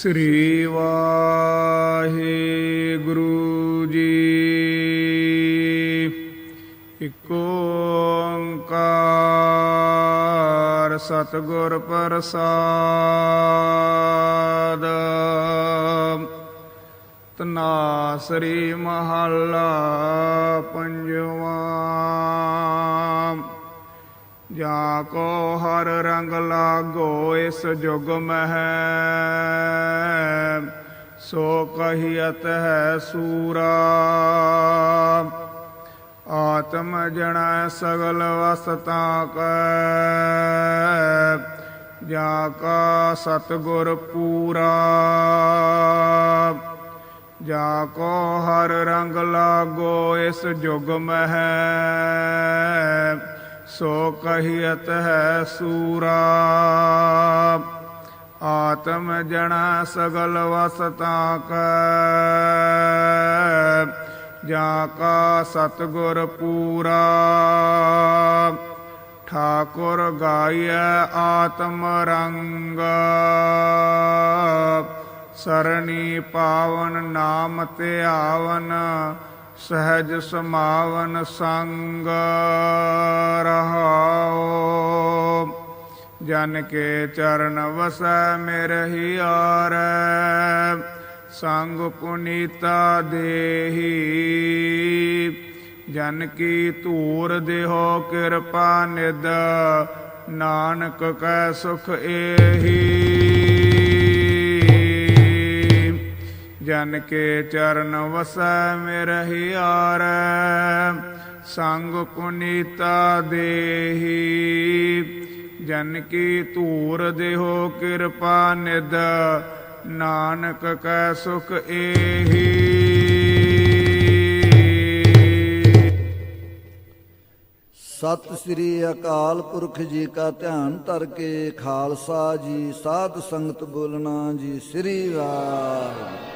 ਸ੍ਰੀ ਵਾਹਿਗੁਰੂ ਜੀ। ਇੱਕ ਓੰਕਾਰ ਸਤਿਗੁਰ ਪ੍ਰਸਾਦ। ਤਨਾਸਰੀ ਮਹੱਲਾ ਪੰਜਵਾਂ। ਜਾ ਕੋ ਹਰ ਰੰਗ ਲਾਗੋ ਇਸ ਜੁਗ ਮਹਿ। ਸੋ ਕਹੀਅਤ ਹੈ ਸੂਰਾ। ਆਤਮ ਜਣ ਸਗਲ ਵਸਤਾ ਕੈ, ਜਾ ਕਾ ਸਤਗੁਰ ਪੂਰਾ। ਜਾ ਕੋ ਹਰ ਰੰਗ ਲਾਗੋ ਇਸ ਜੁਗ ਮਹਿ, ਸੋ ਕਹੀਅਤ ਹੈ ਸੂਰਾ। ਆਤਮ ਜਣਾ ਸਗਲ ਵਸਤਾ ਕੈ ਜਾ ਕਾ ਸਤਗੁਰ ਪੂਰਾ। ਠਾਕੁਰ ਗਾਇਐ ਆਤਮ ਰੰਗ। ਸਰਣੀ ਪਾਵਨ ਨਾਮ ਧਿਆਵਨ ਸਹਿਜ ਸਮਾਵਨ ਸੰਗ। ਰਹਾਓ ਜਨ ਕੇ ਚਰਨ ਵਸੈ ਮੇਰਹਿ ਆਰੈ, ਸੰਗ ਪੁਨੀਤਾ ਦੇਹੀ। ਜਨ ਕੀ ਧੂਰ ਦੇਹੋ ਕਿਰਪਾ ਨਿਦ ਨਾਨਕ ਕੈ ਸੁਖ ਏਹੀ। ਜਨ ਕੇ ਚਰਨ ਵਸੈ ਮੇਰਹਿ ਆਰੈ, ਸੰਗ ਪੁਨੀਤਾ ਦੇਹੀ। ਜਨ ਕੀ ਧੂਰ ਦੇਹੋ ਕਿਰਪਾ ਨਿਦ ਨਾਨਕ ਕੈ ਸੁਖ ਏਹੀ। ਸਤਿ ਸ੍ਰੀ ਅਕਾਲ ਪੁਰਖ ਜੀ ਕਾ ਧਿਆਨ ਧਰ ਕੇ ਖਾਲਸਾ ਜੀ, ਸਾਧ ਸੰਗਤ ਬੋਲਣਾ ਜੀ ਸ੍ਰੀ ਵਾਹਿਗੁਰੂ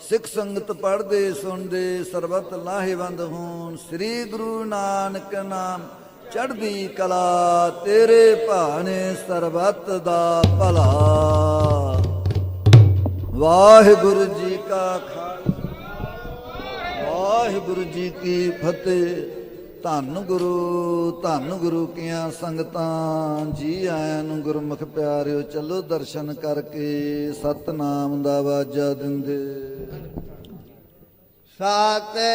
ਸਿੱਖ ਸੰਗਤ ਪੜ੍ਹਦੇ, ਸੁਣਦੇ, ਸਰਬਤ ਲਾਹੇਵੰਦ ਹੋਣ। ਸ੍ਰੀ ਗੁਰੂ ਨਾਨਕ ਨਾਮ ਚੜ੍ਹਦੀ ਕਲਾ, ਤੇਰੇ ਭਾਣੇ ਸਰਬਤ ਦਾ ਭਲਾ। ਵਾਹਿਗੁਰੂ ਜੀ ਕਾ ਖਾਲਸਾ, ਵਾਹਿਗੁਰੂ ਜੀ ਕੀ ਫਤਿਹ। ਧੰਨ ਗੁਰੂ ਧੰਨ ਗੁਰੂ ਕੀਆਂ ਸੰਗਤਾਂ, ਜੀ ਆਇਆਂ ਨੂੰ ਗੁਰਮੁਖ ਪਿਆਰਿਓ, ਚਲੋ ਦਰਸ਼ਨ ਕਰਕੇ ਸਤਨਾਮ ਦਾ ਵਾਜਾ ਦਿੰਦੇ। ਸਤਿ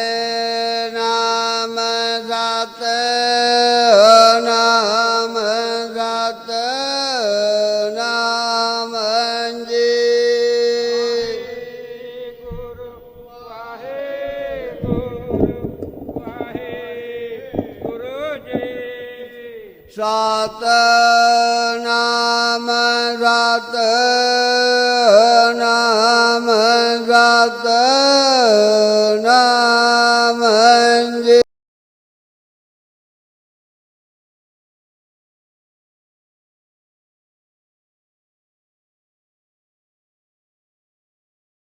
ਨਾਮ सा